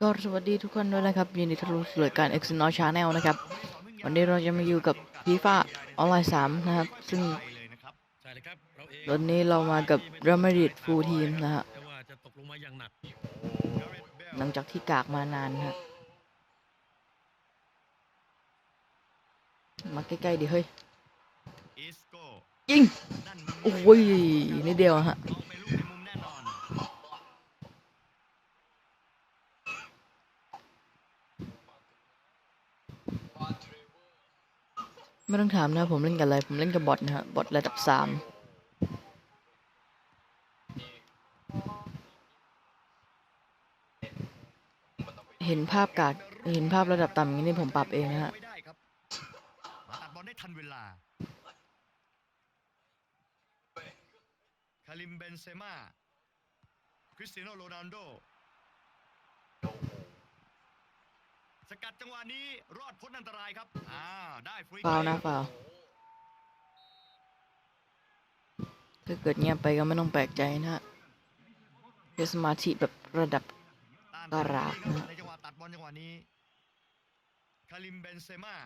ก็สวัสดีทุกคนด้วยนะครับยินดีต้อนรับสู่รายการ X n o Channel นะครับ วันนี้เราจะมาอยู่กับ FIFA ออนไลน์3นะครับ ซึ่งใช่เลยครับเราเองตอนนี้เรามากับ Real Madrid Full Team นะฮะแต่ว่าจะตกลงมาอย่างหนักหลังจากที่กากมานานนะฮะมาใกล้ๆดิเฮ้ยอิสโก้ยิงนั่นมันโอ้ยนิดเดียวอะฮะ เอาไปลูกในมุมแน่นอน ไม่ต้องถามนะผมเล่นกับอะไร ผมเล่นกับบอทนะฮะ บอทระดับสามเห็นภาพกากเห็นภาพระดับต่ำอย่างนี้นี่ผมปรับเองนะฮะไม่ได้ครับมาตัดบอลได้ทันเวลา คาริมเบนเซม่า คริสเตียโนโรนัลโด สกัดจังหวะนี้รอดพ้นอันตรายครับอ่าได้ฟรีฟาวล์นะฟาวล์ถ้าเกิดเงียบไปก็ไม่ต้องแปลกใจนะฮะเป็นสมาธิแบบระดับต้านกราบดีคนะบในจังหวะตัดบอลจังหวะนี้คาริมเบนเซม่า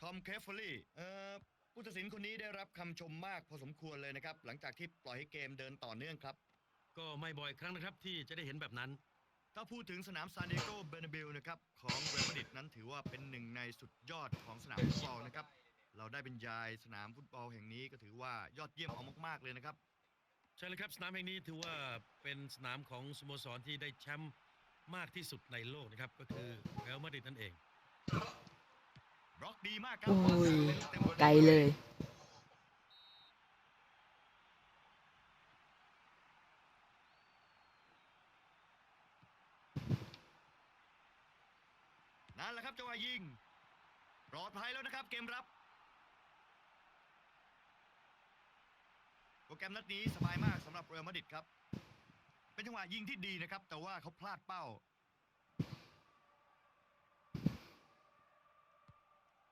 ทอมเคฟฟอรี่เอ่อผู้ตัดสินคนนี้ได้รับคำชมมากพอสมควรเลยนะครับ หลังจากที่ปล่อยให้เกมเดินต่อเนื่องครับ ก็ไม่บ่อยครั้งนะครับที่จะได้เห็นแบบนั้น ถ้าพูดถึงสนามซานดิเอโกเบอร์นาเบลนะครับของเรอัลมาดริดนั้นถือว่าเป็นหนึ่งในสุดยอดของสนามฟุตบอลนะครับ เราได้บรรยายสนามฟุตบอลแห่งนี้ก็ถือว่ายอดเยี่ยมเอามากๆเลยนะครับ ใช่เลยครับสนามแห่งนี้ถือว่าเป็นสนามของสโมสรที่ได้แชมป์มากที่สุดในโลกนะครับ ก็คือเรอัลมาดริดนั่นเองบล็อกดีมากครัโอ้ยเต็มๆไกลเลย นั่นแหละครับจังหวะ ยิงปลอดภัยแล้วนะครับเกมรับ โปรแกรมนัดนี้สบายมากสำหรับเรอัลมาดริดครับ เป็นจังหวะยิงที่ดีนะครับ แต่ว่าเขาพลาดเป้า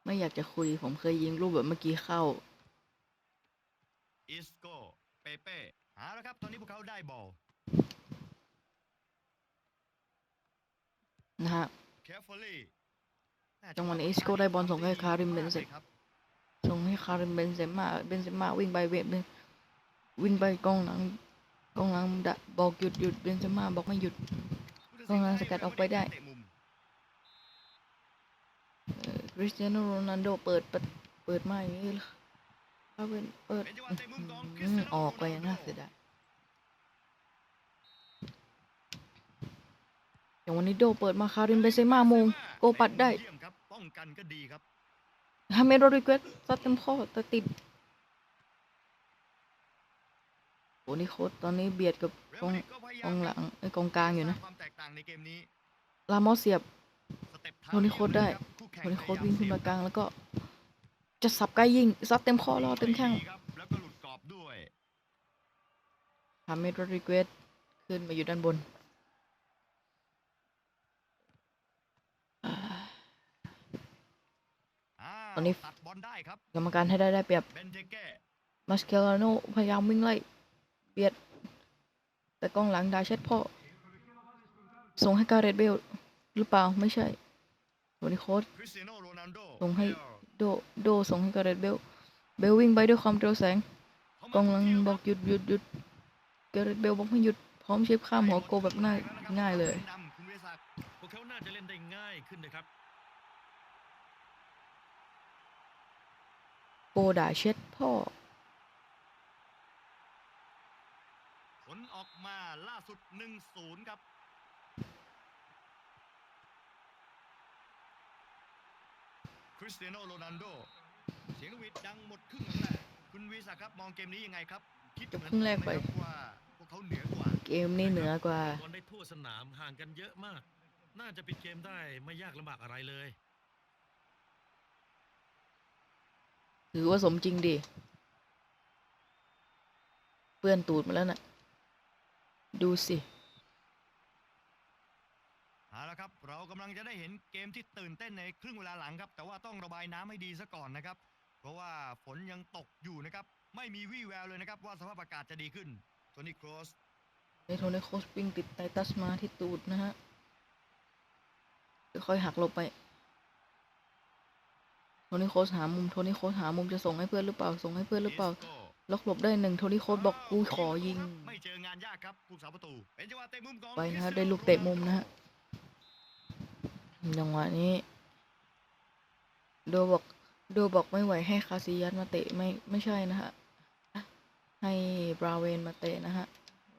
ไม่อยากจะคุยผมเคยยิงรูปแบบเมื่อกี้เข้า อิสโกเปเป้หาแล้วครับ ตอนนี้พวกเขาได้บอลนะฮะแคฟฟอรี่ จังหวะนี้อิสโก้ได้บอลส่งให้คาริมเบนเซครับส่งให้คาริมเบนเซม่าเบนเซม่าวิ่งไปเวทวิ่งไปกองหลังกองหลังดะบอกหยุดหยุดเบนเซม่าบอกไม่หยุดกองหลังสกัดออกไปได้เตะมุมคริสเตียโนโรนัลโดเปิดเปิดเปิดมาอย่างนี้เลยเอาเป็นเปิดเป็นจังหวะเตะมุมของคริอืสมเตียโนออกไปโรนัลโดน่าเสียดายอย่างวันนี้โดเปิดมาคาริมเบนเซม่าโมงโกปัดได้เยี่ยมครับ ป้องกันก็ดีครับฮาเมโรดิเกสซัดเต็มข้อแต่ติดโอ้นี่โคตรตอนนี้เบียดกับเรกองอัลมาดริดก็พยายามกองหลังไอ้ยกองกลางอยู่นะสร้ความแตกต่างในเกมนี้ลามอสเสียบสเต็ปเท้าโทนี่โค้ดได้คู่แข่งโทนี่โคตรพยายามวิ่งขึ้นเสียมาบกลางแล้วก็ จะสับใกล้ยิงซัดเต็มข้อรอเต็มแข้งดีครับแล้วก็หลุดกรอบด้วยฮาเมโรดิเกสขึ้นมาอยู่ด้านบนอ่าา ตอนนี้ตัดบอลได้ครับกรรมการให้ได้ได้เปรียบเบนเทเก้มาสเคลาโนพยายามวิ่งไล่เบียด แต่กองหลังดาเช็ดพ่อ ส่งให้การเรตเบลหรือเปล่าไม่ใช่โทนี่โคตรคริสเตียโนโรนัลโดส่งให้เบลโดโดส่งให้การเรตเบลเบลวิ่งไปด้วยความเร็วแสงเข้ากองหลังทุบอกหยุดหยุดหยุดการเรตเบลบอกให้หยุดพร้อมเชฟข้ามหัวโกแบบง่ายง่ายเลย นำคุณวิศักดิ์ พวกเขาน่าจะเล่นได้ง่ายขึ้นนะครับ โกด่าเช็ดพ่อ ผลออกมาล่าสุด 1-0 ครับ คริสเตียโนโรนัลโด เสียงนกหวีดดังหมดครึ่งหลังแรกคุณวิศักดิ์ครับมองเกมนี้ยังไงครับ คิดจบเหมือนครึ่งแรกไปผมหมครับว่าพวกเขาเหนือกว่า เกมนี้เหนือกว่า บอลได้ทั่วสนามห่างกันเยอะมาก น่าจะปิดเกมได้ไม่ยากลำบากอะไรเลย ถือว่าสมจริงดิ เปื้อนตูดมาแล้วน่ะ ดูสิเอาละครับ เรากำลังจะได้เห็นเกมที่ตื่นเต้นในครึ่งเวลาหลังครับ แต่ว่าต้องระบายน้ำให้ดีซะก่อนนะครับ เพราะว่าฝนยังตกอยู่นะครับ ไม่มีวี่แววเลยนะครับ ว่าสภาพอากาศจะดีขึ้นโทนี่โครสในโทนี่โคสปิ้งติดไตตัสมาที่ตูดนะฮะค่อยๆหักหลบไป โทนี่โคสหามุมโทนี่โคสหามุมจะส่งให้เพื่อนหรือเปล่า ส่งให้เพื่อนหรือเปล่าสโก้ล็อกหลบได้หนึ่งโทนี่โคสบอกกูขอยิง ไม่เจองานยากครับผู้สาประตูเป็นจังหวะเตะมุมของไปนะฮะคริสได้ตียโลูกเตะมุมนะฮะจังหวะนี้ โดบอก โดบอกไม่ไหวให้คาซิยัสมาเตะไม่ไม่ใช่นะฮะ ให้บราเวนมาเตะนะฮะ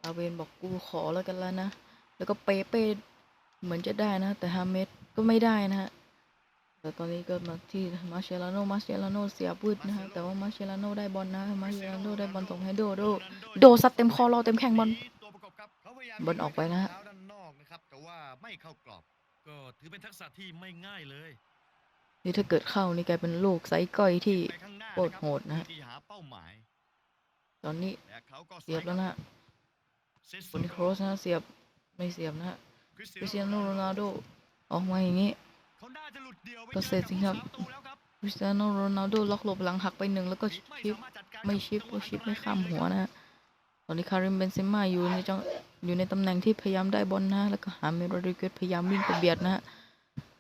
บราเวนบอกกูขอแล้วกันแล้วนะ แล้วก็เปเป้เหมือนจะได้นะ แต่ฮาเมดก็ไม่ได้นะฮะ แต่ตอนนี้ก็มาที่มาเชลาโนมาเชลาโนเสียปืดนะฮะแต่ว่ามาเชลาโนได้บอลนะมาเชลาโนได้บอลส่งให้โดโดโดซัดเต็มคอรอเต็มแข้งบอลตัวประกบครับเขาพยายามบอลออกไปนะฮะเท้าด้านนอกนะครับแต่ว่าไม่เข้ากรอบก็ถือเป็นทักษะที่ไม่ง่ายเลยนี่ถ้าเกิดเข้านี่กลายเป็นลูกไซส์ก้อยที่ไปข้างหน้าโคตรโหดนะฮะที่หาเป้าหมาย ตอนนี้และเขาก็เสียบแล้วนะฮะเซสบนโครสนะเสียบไม่เสียบนะฮะคริสคริสเตียโนโรนัลโดออกมาอย่างนี้ เขาน่าจะหลุดเดียวไปก็เสร็จสิครับจอกัผู้สาประตูแล้วครับคริสเตียโนโรนัลโดล็อกหลบหลังหักไปหนึ่งแล้วก็ชิปสาารถจัดการไม่กับชิปจังหก็วะชิปอันตไม่รายข้ามได้เลยหัวครับนะฮะตอนนี้คาริมเบนเซม่าอยู่ในจังอยู่ในตำแหน่งที่พยายามได้บอลนะฮะแล้วก็หาเมโรดิเกสพยายามวิ่งไปเบียดนะฮะ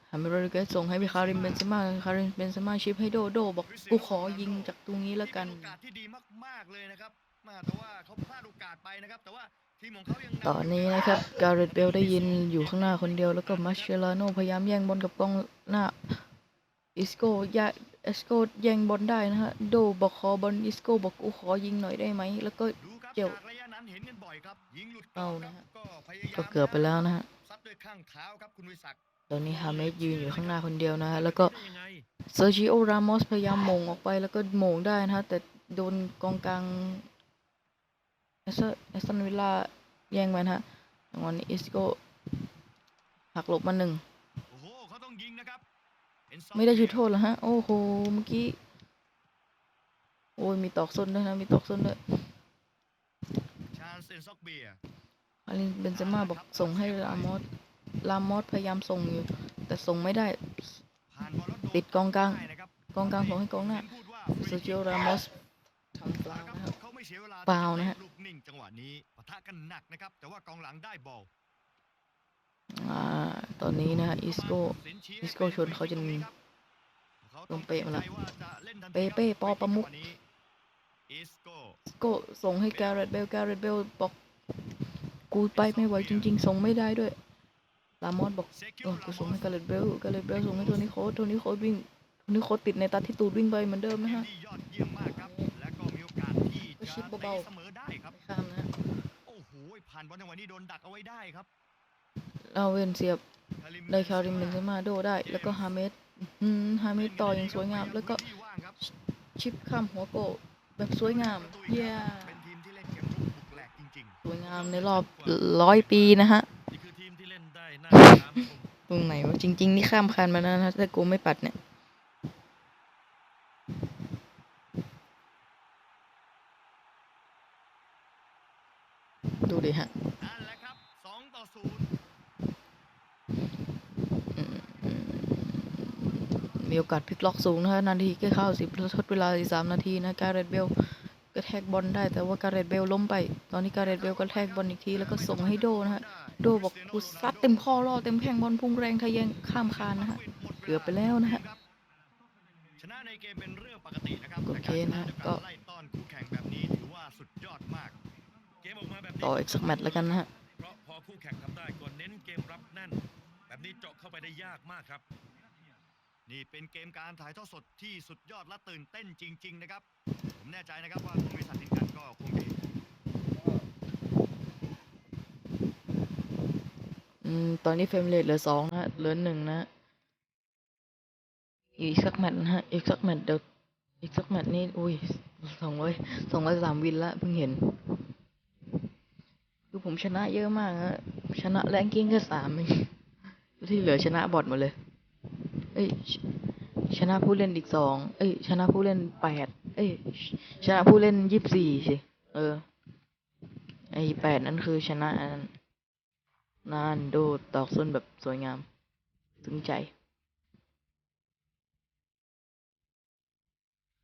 หาเมโรดิเกสส่งให้ไปคาริมเบนเซม่าคาริมเบนเซม่าชิปให้โดโดบอกกูขอยิงจากตรงนี้แล้วกันนี่เป็นโอกาสที่ดีมากๆเลยนะครับมาแต่ว่าเขาพลาดโอกาสไปนะครับแต่ว่า ทีมของเขายังำตอนนี้นะครับการเรตเบลได้ยินอยู่ข้างหน้าคนเดียวแล้วก็มาเชลาโนพยายามแย่งบอลกับกองหน้าอิสโกยาเอสโกแย่งบอลได้นะฮะโดบอกขอบอลอิสโกบอกกูขอยิงหน่อยได้ไหมแล้วก็ดูครับเกี่ยวจากระยะนั้นเห็นกันบ่อยครับยิงหลุดกรเอาอบนะครับฮะก็พยายามก็เกือบไปแล้วนะฮะซัดด้วยข้างเท้าครับคุณวิศักดิ์ตอนนี้ฮาเมดยืนอยู่ข้างหน้าคนเดียวนะฮะแล้วก็ได้ยังไงเซอร์จิโอรามอสพยายามโหมงออกไปแล้วก็โหมงได้นะฮะแต่โดนกองกลางเอสเอสตันวิลล่าแย่งไปนะฮะจังหวะนี้อิสโกหักหลบมาหนึ่งโอ้โหเขาต้องยิงนะครับเป็นซอฟต์ไม่ได้จุดโทษแล้วฮะ โอ้โห เมื่อกี้ โอ้ย มีตอกส้นด้วยนะ มีตอกส้นด้วยชาญเซนซอกเบียร์อารินเบนเซม่าบอกส่งให้ลามอส ลามอสพยายามส่งอยู่ แต่ส่งไม่ได้ผ่านบอลแล้วโนติดกองกลางได้นะครับกองกลางส่งให้กองหน้าพูดว่าเซอร์จิโอรามอสทำฟาวนะนะคครัรับบเขาไม่เสียเวลาฟาวล์นะฮะลูกนิ่งจังหวะนี้ปะทะกันหนักนะครับ แต่ว่ากองหลังได้บอลอ่าตอนนี้นะฮะอิสโกสินชี้ให้อิสโก้ชนเขาจะป็ฟรีคิกตรงนี้ครับลงเป๊ะมาละขตั้งใจว่าจะล่นทันทีเป๊ะเป๊ะครับปอประมุขจังหวนี้อิสโก้อิสโกส่งให้แกเรตเบลแกเรตเบลบอกกูไปไม่ไหวจริง ๆ ส่งไม่ได้ด้วยลามอสบอกเซคิเอวอกูลาส่งมอให้สกาเลตเบลกาเลตเบลส่งให้โทนี่โคสโทนี่โคสวิ่งโทนี่โคสติดในตาที่ตูดวิ่งไปเหมือนเดิมนะฮะ ชิปตีเบาๆเสมอได้ครับไม่ข้ามนะฮะโอ้โหผ่านบอลจังหวะนี้โดนดักเอาไว้ได้ครับลาเวนเสียบได้คาริมเบนเซมาม่าโดได้ แล้วก็ฮาเมดอืมฮาเมดต่ออย่างสวยงาม แล้วก็ชิปข้ามหัวโกะแบบสวยงามเย้เป็นทีมที่เล่นเกมรุกบุกแหลกจริงสวยงามในรอบร้อยปีนะฮะนี่คือทีมที่เล่นได้น่าสามชมตรงไหนวะจริง ๆ นี่ข้ามคันมาแล้วนะถ้ากูไม่ปัดเนี่ย ดูดิฮะ ๆ นั่นแหละครับ 2 ต่อ มีโอกาสพลิกล็อกสูงนะฮะนาทีแค่เข้าสิบทดเวลาอีกสามนาทีนะการเรตเบลกระแทกบอลได้แต่ว่าการเรตเบลล้มไป ตอนนี้การเรตเบลกระแทกบอลอีกทีแล้วก็ส่งให้โดนะฮะโดบอกกูซัดเต็มข้อล่อเต็มแข้งบอลพุ่งแรงทะแยงข้ามคานนะฮะเกือบไปแล้วนะฮะชนะในเกมเป็นเรื่องปกตินะครับโอเคนะก็ไล่ต้อนคู่แข่งแบบนี้ถือว่าสุดยอดมากเกมออกมาแบบต่ออีกสักแมตช์แล้วกันนะฮะเพราะพอคู่แข่งทำได้ก็เน้นเกมรับแน่น แบบนี้เจาะเข้าไปได้ยากมากครับ นี่เป็นเกมการถ่ายทอดสดที่สุดยอดและตื่นเต้นจริง ๆ นะครับ ผมแน่ใจนะครับว่าคุณวิสัทตินกันก็คงจะเห็นอืมตอนนี้เฟรมเรทเหลือสองนะเหลือหนึ่งนะอีกสักแมตช์นะฮะอีกสักแมตช์เดี๋ยวอีกสักแมตช์นี้อุ้ยสองร้อยสองร้อยสามวินละเพิ่งเห็น คือผมชนะเยอะมากฮะชนะแรงกิ้งแค่สามเองที่เหลือชนะบอทหมดเลย เอ้ย ชนะผู้เล่นอีกสอง เอ้ย ชนะผู้เล่นแปด เอ้ย ชนะผู้เล่นยี่สิบสี่สิ เออ ไอแปดนั่นคือชนะอันนั้นนานโดดตอกส้นแบบสวยงาม ถึงใจ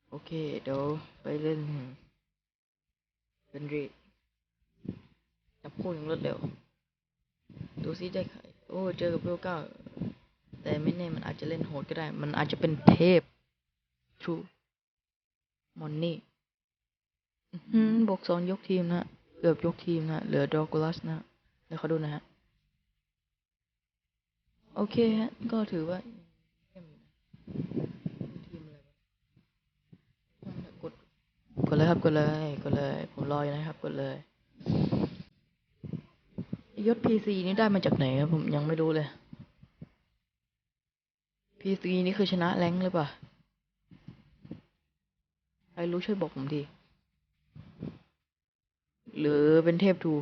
โอเค เดี๋ยวไปเล่น เป็นรีจับคู่อย่างรวดเร็ว ดูซิได้ใคร โอ้ เจอกับเบลเก้า แต่ไม่แน่มันอาจจะเล่นโหดก็ได้ มันอาจจะเป็นเทพ True มอนนี่บวกสองยกทีมนะฮะเกือบยกทีมนะฮะเหลือดอกูลัสนะฮะเดี๋ยวเขาดูนะฮะ โอเคฮะ ก็ถือว่าเยี่ยมอยู่นะทีมอะไรวะกดกดเลยครับกดเลยกดเลย ผมรออยู่นะครับกดเลยยศ PC นี่ได้มาจากไหนครับผมยังไม่รู้เลย PC นี่คือชนะแรงค์หรือเปล่าใครรู้ช่วยบอกผมทีหรือเป็นเทพทู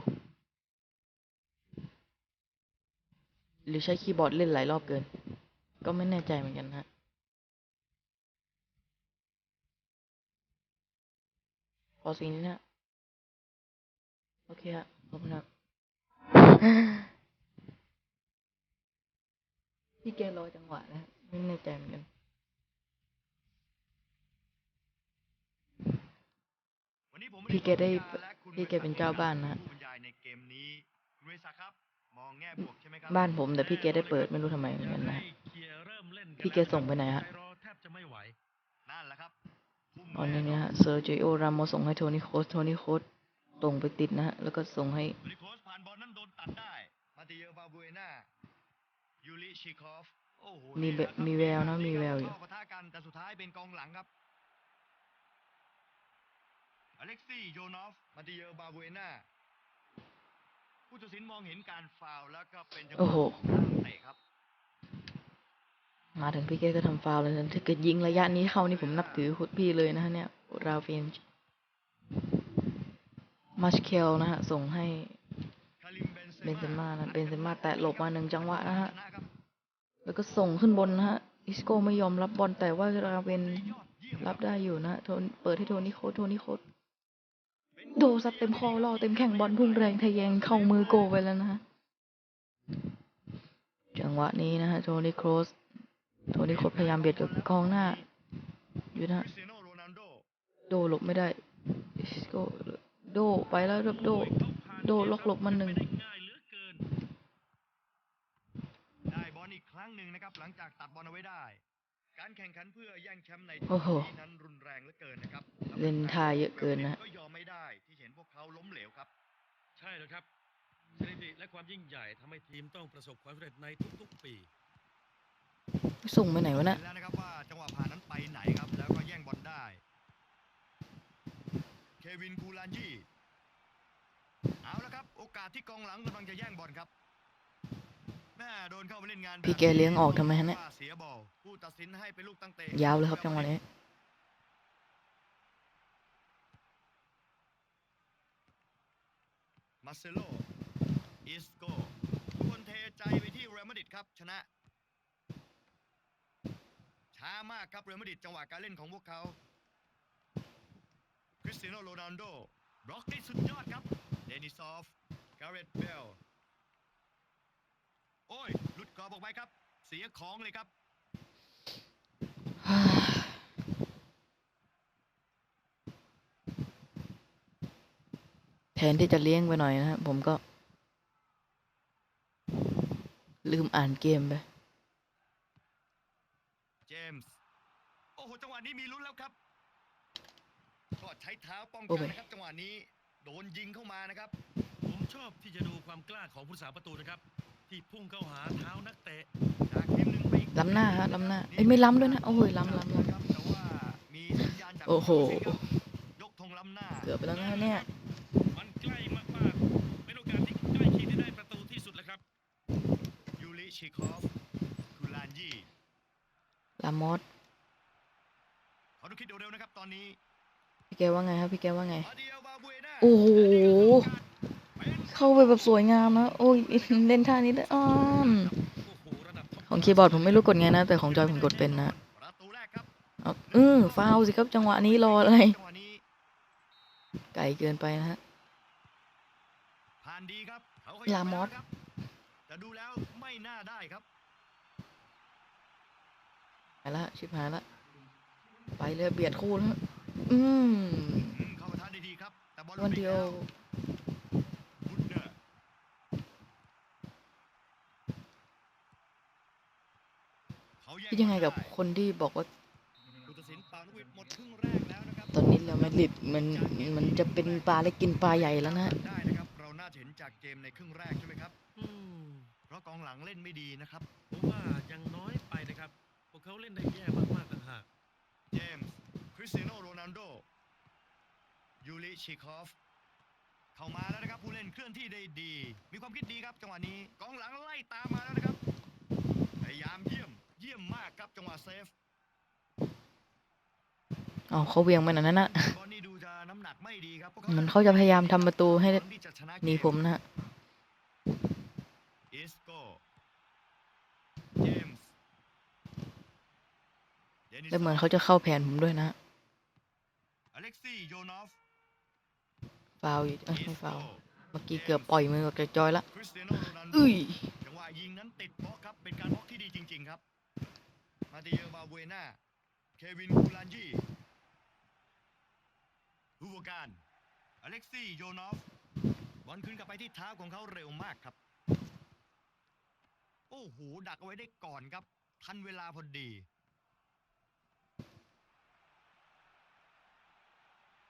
หรือใช้คีย์บอร์ดเล่นหลายรอบเกิน ก็ไม่แน่ใจเหมือนกันฮะ พอสิ่งนี้นะ โอเคฮะ ขอบคุณครับ พี่แกรอจังหวะนะ ไม่แน่ใจเหมือนกันวันนี้ผมพี่แกได้คุณและคุณพี่แกเป็นเจ้าบ้านนะผู้บรรยายในเกมนี้คุณเวสักครับมองแง่บวกใช่ไหมครับ้านผมแต่พี่แกได้เปิดไม่รู้ทำไมเหมือนกันนะให้เคลียร์เริ่มเล่นนพี่แกส่งไปไหนฮะใจรอแทบจะไม่ไหวนั่นแหละครับทุ่มตอนนี้แรกเนี่ยฮะเซอร์จิโอรามโมส่งให้โทนี่โคสโทนี่โคสตรงไปติดนะฮะแล้วก็ส่งให้บริโคสผ่านบอลนั้นโดนตัดได้มาติเยอร์บาบูเอน่ายูริชิคอฟโอ้โห มีนี่แวแหละครับมีแววนะมีแววอยู่เข้าปะทะกันแต่สุดท้ายเป็นกองหลังครับอเล็กซี่โยนอฟมาติเยอร์บาบูเอน่าผู้ตัดสินมองเห็นการฟาวล์แล้วก็เป็นจังหโอ้วะโหของทางเตะครับมาถึงพี่แกก็ทำฟาวล์เลยนะถ้าเกิดยิงระยะนี้เข้านี่ผมนับถือคุณพี่เลยนะฮะเนี่ยราเฟนมาชเคลนะฮะส่งให้คาริมเบนเซเบนเซม่านะเบนเซม่าแตะหลบมาหนึ่งจังหวะนะฮะชครับ แล้วก็ส่งขึ้นบนนะฮะ อิสโก้ไม่ยอมรับบอลแต่ว่าราเวนรับได้อยู่นะฮะโทนเปิดให้โทนี่โคสโทนี่โคสโดซัดเต็มคอล่อเต็มแข้งบอลพุ่งแรงทะแยงเข้ามือโกไปแล้วนะฮะ จังหวะนี้นะฮะโทนี่โคสโทนี่โคสพยายามเบียดกับกองหน้า อยู่นะ โดหลบไม่ได้ อิสโก้โดไปแล้วรับโด โดล็อกหลบมาหนึ่ง ไปได้ง่ายเหลือเกิน ได้บอลอีกค รั้งหนึ่งนะครับหลังจากตัดบอลเอาไว้ได้ การแข่งขันเพื่อแย่งแชมป์ในโอ้โหนี้นั้นรุนแรงเหลือเกินนะครับเล่นท่าเยอะเกินนะก็ยอมไม่ได้ที่เห็นพวกเขาล้มเหลวครับ ใช่แล้วครับสถิติและความยิ่งใหญ่ทำให้ทีมต้องประสบความสำเร็จในทุกๆ ปี ส่งไปไหนวะน่ะเห็แล้วนะครับว่าจังหวะผ่านนั้นไปไหนครับ แล้วก็แย่งบอลได้ เควินคูลานยีเอาละครับ โอกาสที่กองหลังกำลังจะแย่งบอลครับ พี่แกเลี้ยงออกทำไมฮะเนี่ยว่าเสียบอลผู้ตัดสินให้เป็นลูกตั้งเตะยาวเลยครับจังหวะนี้มาเซโลอิสโกทุกคนเทใจไปที่เรอัลมาดริดครับชนะ ช้ามากครับเรอัลมาดริดจังหวะการเล่นของพวกเขาคริสเตียโนโรนัลโดบล็อกได้สุดยอดครับเดนิซอฟ การ์เรตเบล โอ้ยหลุดกรอบออกไปครับ เสียของเลยครับ แทนที่จะเลี้ยงไปหน่อยนะฮะผมก็ ลืมอ่านเกมไป เจมส์ โอ้โห จังหวะนี้มีลุ้นแล้วครับก็ใช้เท้าป้องโอ้กันยนะครับ จังหวะนี้ โดนยิงเข้ามานะครับ ผมชอบที่จะดูความกล้าของผู้สาประตูนะครับ ที่พุ่งเข้าหาเท้านักเตะจากทีมหนึ่งไปอีกล้ำหน้าฮะล้ำหน้าเอ้ยไม่ล้ำด้วยนะโอ้ยล้ำล้ำล้ ครับแต่ว่ามีสัญญาณจากโอ้โหผู้ตัดสินครับยกธงล้ำหน้าำเกือบไปแล้วนะเนี่ยมันใกล้มากๆเป็นโอกาสที่ใกล้เคียงที่ได้ประตูที่สุดแล้วครับ ยูริชิคอฟคูลานยีลามอสขอดูคิดเร็วๆนะครับตอนนี้พี่แกว่าไงครับพี่แกว่าไง มาเดียวบาบูเอน่าโอ้โหเป็น เข้าไปแบบสวยงามนะโอ้ยเล่นท่านี้ได้อ้อนโอ้โหระดับท็ปของคีย์บอร์ดผมไม่รู้กดไงนะ แต่ของจอยผมกดเป็นนะประตูแรกครับเอาเออฟาวล์สิครับจังหวะนี้รออะไรจังหวะนี้ไกลเกินไปนะฮะผ่านดีครับเขาขลามอสไปแล้วครับแต่ดูแล้วไม่น่าได้ครับหายละชิบหายละ ไปเลยเบียดคู่แล้วฮะอืมอืมเข้ามาทานได้ดีครับแต่บอลหลุวัดนไปเดียว แล้วบุดเนอร์ เขาแย่ คิดยังไงกับบอลด้คนที่บอกว่าผู้ตัดสินเป่านกหวีดหมดครึ่งแรกแล้วนะครับตอนนี้เราไม่ริดมันมันจะเป็นปลาเล็กกินปลาใหญ่แล้วนะฮะได้นะครับเราน่าจะเห็นจากเกมในครึ่งแรกใช่ไหมครับอืมเพราะกองหลังเล่นไม่ดีนะครับผมว่ายังน้อยไปนะครับพวกเขาเล่นได้แย่มากๆต่างหากเจมส์คริสเตียโนโรนัลโดยูริชิคอฟเข้ามาแล้วนะครับผู้เล่นเคลื่อนที่ได้ดี มีความคิดดีครับจังหวะนี้กองหลังไล่ตามมาแล้วนะครับพยายามเยี่ยม เยี่ยมมากครับจังหวะเซฟเอาเขาเวียงมันอันนั้นนะบอลนี่ดูจะน้ำหนักไม่ดีครับพวกเหมันเขาจะพยายามทำประตูให้หวังที่จะชนะเกหนีผมนะฮะอิสโกเจมส์ดนิสแล้วเหมือนเขาจะเข้าแผนผมด้วยนะฮะอเล็กซี่โยนอฟฟาวล์อยู่เอ้ยไม่ฟาวล์อิสโเมื่อกี้เกือบปล่อยมือออกจากจอยละคริสเตียโนโรนัลโดอุ้ยจังหวะยิงนั้นติดบล็อกครับ เป็นการบล็อกที่ดีจริง ๆ ครับ มาติเยอบาเวน่า เควินคูลานจีฮูโวการ อเล็กซี่โยนอฟ บอลขึ้นกลับไปที่เท้าของเขาเร็วมากครับ โอ้โห ดักเอาไว้ได้ก่อนครับ ทันเวลาพอดี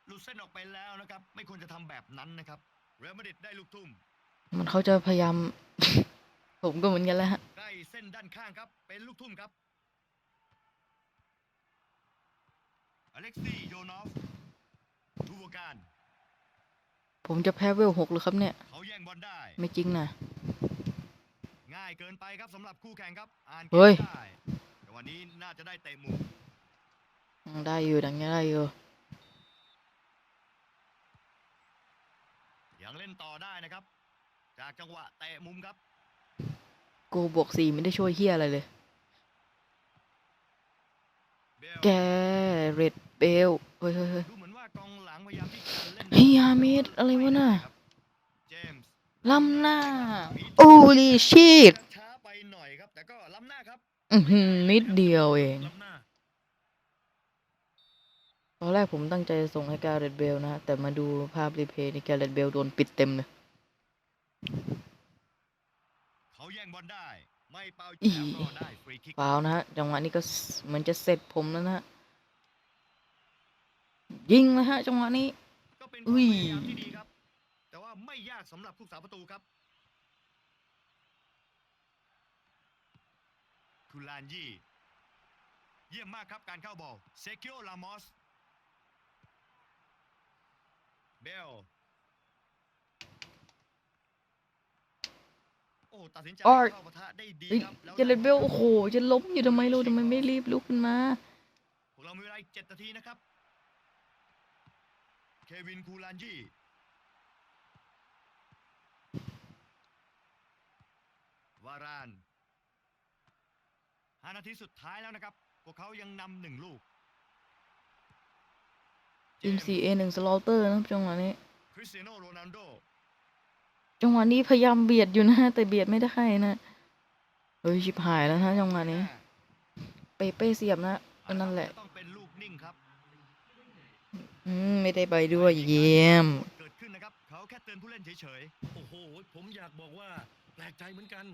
หลุดเส้นออกไปแล้วนะครับ ไม่ควรจะทำแบบนั้นนะครับ เรอัลมาดริดได้ลูกทุ่ม มันเขาจะพยายาม ผมก็เหมือนกันแหล้วฮะ ใกล้เส้นด้านข้างครับ เป็นลูกทุ่มครับ อเล็กซี่โยนอฟทูโวการผมจะแพ้เวลหกหรือครับเนี่ย เขาแย่งบอลได้ ไม่จริงนะ ง่ายเกินไปครับสำหรับคู่แข่งครับ อ่านเกเฮ้ยมได้แต่วันนี้น่าจะได้เตะมุมอืมได้อยู่ดังนี้ได้อยู่ยังเล่นต่อได้นะครับ จากจังหวะเตะมุมครับ กูบวกสี่ไม่ได้ช่วยเฮียอะไรเลยเบล แกเรดเบลเฮ้ยเฮ้ยเฮ้ยดูเหมือนว่ากองหลังพยายามที่จะเล่นเฮ้ยฮามิดอะไรวะน่ะเจมส์ล้ำหน้าโอ้ลีชีตช้าไปหน่อยครับแต่ก็ล้ำหน้าครับอือหือนิดเดียวเองล้ำหน้าตอนแรกผมตั้งใจจะส่งให้แกเรดเบลนะฮะแต่มาดูภาพรีเพลย์นี่แกเรดเบลโดนปิดเต็มเลยเขาแย่งบอลได้ ไม่เป่าอีแล้วก็ได้ฟรีคิกฟาวล์นะฮะจังหวะนี้ก็สเหมือนจะเสร็จผมแล้วนะฮะยิงนะฮะจังหวะนี้ก็เป็นอุ้ความยพยายามที่ดีครับแต่ว่าไม่ยากสำหรับผู้สาประตูครับคุลานยี่เยี่ยมมากครับการเข้าบอลเซคิโอลามอสเบล โอ้ตัดสินใจออร์เข้าปะทะได้ดีเฮ้ยครับแล้วแกเรดเบลโอ้โหจะล้มอยู่ทำไมลูกทำไมไม่รีบลุกขึ้นมา พวกเรามีเวลาอีกเจ็ดนาทีนะครับ เควินคูลานยี่วารานห้านาทีสุดท้ายแล้วนะครับ พวกเขายังนำหนึ่งลูก ทีม 4A หนึ่งสลอเตอร์นะครับจังหวะนี้ คริสเตียโนโรนัลโด จังหวะนี้พยายามเบียดอยู่นะฮะแต่เบียดไม่ได้นะเฮ้ยชิบหายแล้วนะจังหวะนี้ เปเป้เสียบนะก็นั่นแหละจต้องเป็นลูกนิ่งครับอืมไม่ได้ไปด้วยเยี่ยมเกิดขึ้นนะครับเขาแค่เตือนผู้เล่นเฉยโอ้โหผมอยากบอกว่าแปลกใจเหมือนกัน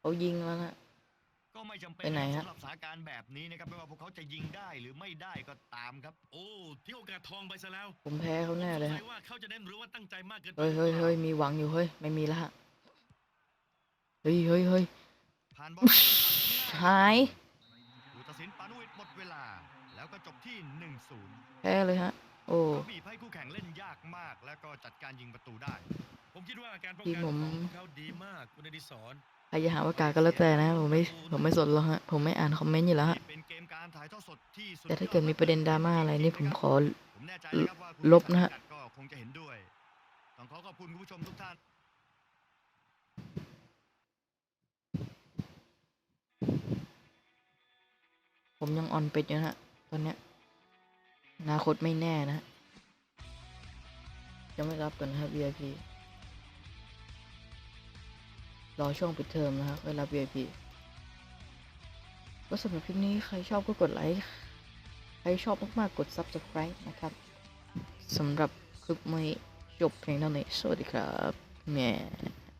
เขายิงแล้วนะๆก็ ไม่จำเป็นไปไหนฮะ สำหรับสถานการณ์แบบนี้นะครับไม่ว่าพวกเขาจะยิงได้หรือไม่ได้ก็ตามครับ โอ้ที่โอกาสทองไปซะแล้วผมแพ้เขาแน่เลยสงฮะสัยว่าเขาจะเน้นหรือว่าตั้งใจมากเกินไปเฮ้ยเฮ้ยเฮ้ยมีหวังอยู่เฮ้ยไม่มีแล้วฮะเฮ้ยเฮ้ยเฮ้ยผ่านบอลหายผู้ตัดสินปานุวิทย์หมดเวลา แล้วก็จบที่ 1-0แพ้เลยฮะ โอ้ เขาบีบให้คู่แข่งเล่นยากมาก แล้วก็จัดการยิงประตูได้ ผมคิดว่าการป้องทีมกันผมของพวกเขาดีมากคุณอดิศรใครจะหาว่ากาก็แล้วแต่นะผมไม่ผมไม่สนหรอกฮะผมไม่อ่านคอมเมนต์อยู่แล้วฮะแต่ถ้าเกิดมีประเด็นดราม่าอะไรนี่ผมขอลบนะฮะผู้จัดก็คงจะเห็นด้วยต้องขอขอบคุณผู้ชมทุกท่านผมยังออนเป็ดอยู่นะฮะตอนเนี้ยอนาคตไม่แน่นะฮะยังไม่รับก่อนนะครับ VIP รอช่วงปิดเทอมนะครับเวลา VIP ก็สำหรับคลิปนี้ใครชอบก็กดไลค์ ใครชอบมากๆ กด Subscribe นะครับสำหรับคลิปนี้จบเพียงเท่านี้สวัสดีครับแหม่